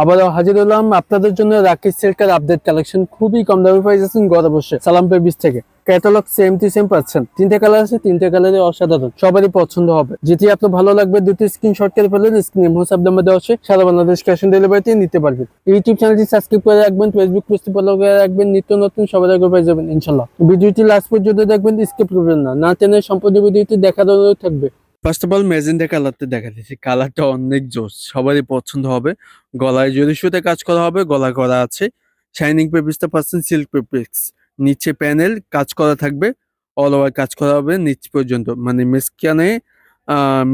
আবারও হাজির হলাম আপনাদের জন্য রাকেশ সিল্কের আপডেট কালেকশন খুবই কম দামে পেয়ে যাচ্ছেন ঘরে বসে সালাম পে থেকে। ক্যাটালগ সেম টু সেম পাচ্ছেন। তিনটে কালার আছে, তিনটে কালারে অসাধারণ, সবারই পছন্দ হবে। যেটি আপনার ভালো লাগবে, দুটি স্ক্রিনশট করে ফেলেন স্ক্রিনে হোয়াটসঅ্যাপ নাম্বার দেওয়া আছে, সারা বাংলাদেশ ক্যাশ অন ডেলিভারিতে নিতে পারবেন। ইউটিউব চ্যানেলটি সাবস্ক্রাইব করে রাখবেন ফেসবুক পেজটি ফলো করে রাখবেন, নিত্য নতুন সবার আগে পেয়ে যাবেন, ইনশাল্লাহ। ভিডিওটি লাস্ট পর্যন্ত দেখবেন স্কিপ করবেন না। না টেনে সম্পূর্ণ ভিডিওটি দেখার অনুরোধ থাকবে। ফার্স্ট অফ অল মেজেন্ডা কালারটা দেখা দিচ্ছি কালারটা অনেক জোস সবারই পছন্দ হবে। গলায় যদি সুতে কাজ করা হবে গলা করা আছে। শাইনিং পেপিসটা পাচ্ছেন সিল্ক পেপিক্স নিচে প্যানেল কাজ করা থাকবে। অল ওভার কাজ করা হবে, নিচ পর্যন্ত। মানে মেসকানে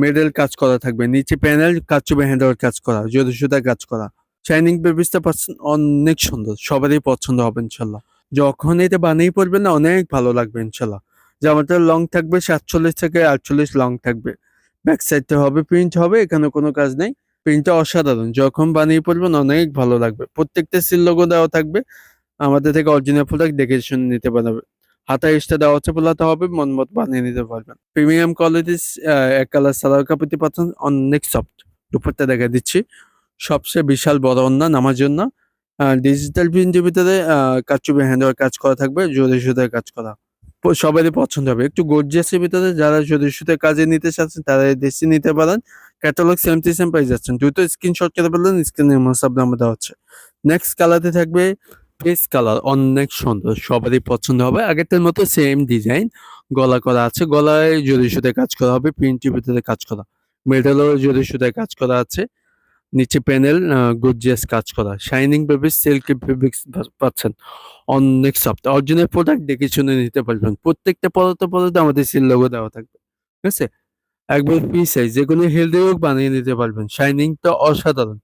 মেডেল কাজ করা থাকবে। নিচে প্যানেল কাজ চুবে হ্যান্ডওয়ার কাজ করা, যদি সুতা কাজ করা। শাইনিং পেপিসটা পাচ্ছেন অনেক সুন্দর, সবারই পছন্দ হবে ইনশাল্লাহ। যখন এটা বানিয়ে পড়বেন না, অনেক ভালো লাগবে ইনশাল্লাহ। জামাটা লং থাকবে, সাতচল্লিশ থেকে আটচল্লিশ লং থাকবে। ব্যাক সাইডটা হবে প্রিন্ট হবে, এখানে কোনো কাজ নেই। প্রিন্টটা অসাধারণ, যখন বানিয়ে পড়বেন অনেক ভালো লাগবে। প্রত্যেকটা সিল লোগো দেওয়া থাকবে। আমাদের থেকে অরিজিনাল প্রোডাক্ট দেখে শুনে নিতে পারবে। হাতা এক্সট্রা দেওয়া হচ্ছে পোলাতে হবে, মন মত বানিয়ে নিতে পারবেন। প্রিমিয়াম কোয়ালিটির এক কালার সাদার কাপড়টি পাচ্ছেন অনেক সফট দুপুরটা দেখা দিচ্ছি। সবচেয়ে বিশাল বড় অন্যান আমার জন্য। ডিজিটাল প্রিন্টের ভিতরে কাচুবে হ্যান্ডওয়ার কাজ করা থাকবে, জোরে সুদের কাজ করা। সবারই পছন্দ হবে। একটু গর্জিয়াসের ভিতরে যারা জোরে সুদের কাজে নিতে চাচ্ছেন তারা দেশে নিতে পারেন। ক্যাটালগ সেমটি সেম পেয়ে যাচ্ছেন। দ্রুত স্ক্রিনশট করে ফেললেন স্ক্রিনে মোসাব নাম্বার দেওয়া হচ্ছে। নেক্সট কালারতে থাকবে পেস কালার অনেক সুন্দর, সবারই পছন্দ হবে। আগেরটার মতো সেম ডিজাইন গলা করা আছে। গলায় জরি সুতে কাজ করা হবে প্রিন্টের ভিতরে কাজ করা। মেডেলও জরি সুতে কাজ করা আছে। নিচে প্যানেল গর্জিয়াস কাজ করা। শাইনিং বেবিস সিল্ক বেবিক্স পাচ্ছেন। অনেক সফট অরিজিনাল প্রোডাক্ট দেখে শুনে নিতে পারবেন। প্রত্যেকটা পদার্থ পদার্থ আমাদের সিল লোগো দেওয়া থাকবে। ঠিক আছে? একবার পি সাইজ যে কোনো হেলদি হোক বানিয়ে নিতে পারবেন। শাইনিংটা অসাধারণ।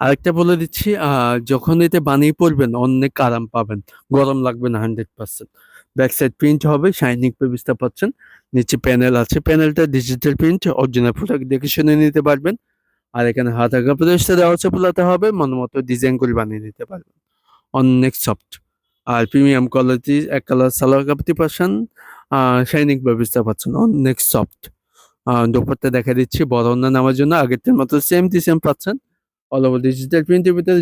আরেকটা বলে দিচ্ছি যখন এতে বানিয়ে পড়বেন অনেক আরাম পাবেন। গরম লাগবে না hundred percent back side print হবে শাইনিং পেবিসটা পাচ্ছেন। নিচে প্যানেল আছে। প্যানেলটা ডিজিটাল প্রিন্ট অরিজিনাল প্রোডাক্ট দেখে শুনে নিতে পারবেন। আর এখানে হাতা কাপড়টা দেওয়া হচ্ছে পোলাতে হবে মন মতো ডিজাইন করে বানিয়ে নিতে পারবেন। অনেক সফট আর প্রিমিয়াম কোয়ালিটি এক কালার সালোয়ার কাপড়টি পাচ্ছেন শাইনিং ব্যবস্থা পাচ্ছেন। অনেক সফট দুপুরটা দেখা দিচ্ছি, বড় অন্য নামার জন্য আগের মতো সেম টু সেম পাচ্ছেন। অল ওভার ডিজিটাল প্রিন্টের ভিতরে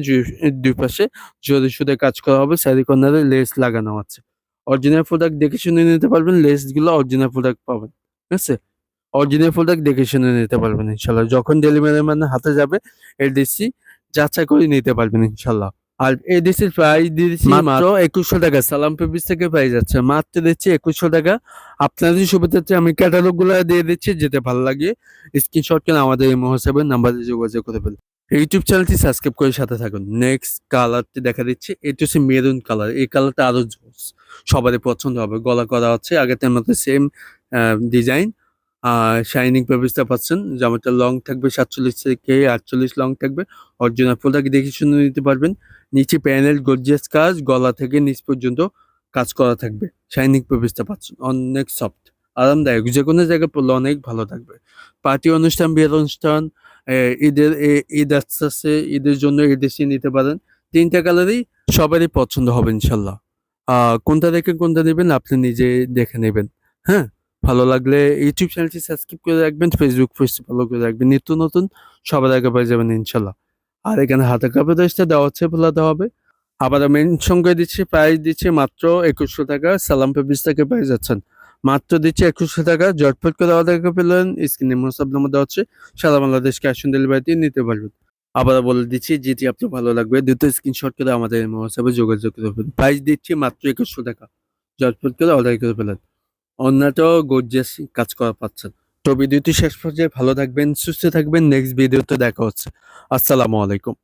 দুই পাশে জোরে সুদে কাজ করা হবে সাইড কর্নারে লেস লাগানো আছে। অরিজিনাল প্রোডাক্ট দেখে শুনে নিতে পারবেন লেসগুলো অরিজিনাল প্রোডাক্ট পাবেন। ঠিক আছে? অরিজিনাল প্রোডাক্ট দেখে শুনে নিতে পারবেন ইনশাল্লাহ যখন ডেলিভারি মানে হাতে যাবে এলডিসি যাচাই করে নিতে পারবেন ইনশাল্লাহ আর এডিসির প্রাইস দিয়েছি মাত্র একুশশো টাকা। সালাম পেপিস থেকে পেয়ে যাচ্ছে। মাত্র দিচ্ছি একুশশো টাকা। আপনাদের সুবিধার্থে আমি ক্যাটালগগুলো দিয়ে দিচ্ছি যেতে ভালো লাগে স্ক্রিনশট কেন আমাদের এই মহাসেবের নাম্বারে যোগাযোগ করে ফেলুন। ইউটিউব চ্যানেলটি সাবস্ক্রাইব করে সাথে থাকুন। নেক্সট কালারটি দেখা দিচ্ছে। এটা হচ্ছে মেরুন কালার এই কালারটা আরও জোস। সবারই পছন্দ হবে। গলা করা হচ্ছে আগের মতো সেম ডিজাইন শাইনিং পেপিসটা পাচ্ছেন। জামাটা লং থাকবে, সাতচল্লিশ থেকে আটচল্লিশ লং থাকবে। অরিজিনাল প্রোডাক্ট দেখে শুনে নিতে পারবেন? নিচে প্যানেল গর্জিয়াস কাজ, গলা থেকে নিচ পর্যন্ত কাজ করা থাকবে। শাইনিং পেপিসটা পাচ্ছেন, অনেক সফট আরামদায়ক, যে কোনো জায়গায় পড়লে অনেক ভালো থাকবে। পার্টি অনুষ্ঠান, বিয়ের অনুষ্ঠান ঈদের ঈদ আসতেছে, ঈদের জন্য এডিসি নিতে পারেন। তিনটা কালারই সবারই পছন্দ হবে ইনশাল্লাহ। কোনটা দেখে কোনটা নেবেন, আপনি নিজে দেখে নেবেন। হ্যাঁ? ভালো লাগলে ইউটিউব চ্যানেলটি সাবস্ক্রাইব করে রাখবেন ফেসবুক পেজটি ফলো করে রাখবেন। নিত্য নতুন, সবার আগে পেয়ে যাবেন ইনশাল্লাহ। আর এখানে হাতে কাপড় দশটা দেওয়া হচ্ছে, ফেলাতে হবে। আবার মেনশন করে দিচ্ছি, প্রাইস দিচ্ছি মাত্র একুশশো টাকা, সালাম পেপিস থেকে পেয়ে যাচ্ছেন। মাত্র দিচ্ছি একুশশো টাকা জটফট করে অর্ডার করে পেলেন স্ক্রিনে মোসাব নাম্বার দেওয়া হচ্ছে, সারা বাংলাদেশ ক্যাশ অন ডেলিভারিতে নিতে পারবেন। আবার বলে দিচ্ছি যেটি আপনার ভালো লাগবে দুটো স্ক্রিনশট করে আমাদের মোসাবে যোগাযোগ করবেন। প্রাইস দিচ্ছি মাত্র একুশশো টাকা জটফট করে অর্ডার করে পেলেন অন্যটাও গর্জিয়াস কাজ করা পাচ্ছেন। তো ভিডিওটি শেষ পর্যায়ে ভালো থাকবেন, সুস্থ থাকবেন। নেক্সট ভিডিওতে দেখা হচ্ছে। আসসালামু আলাইকুম।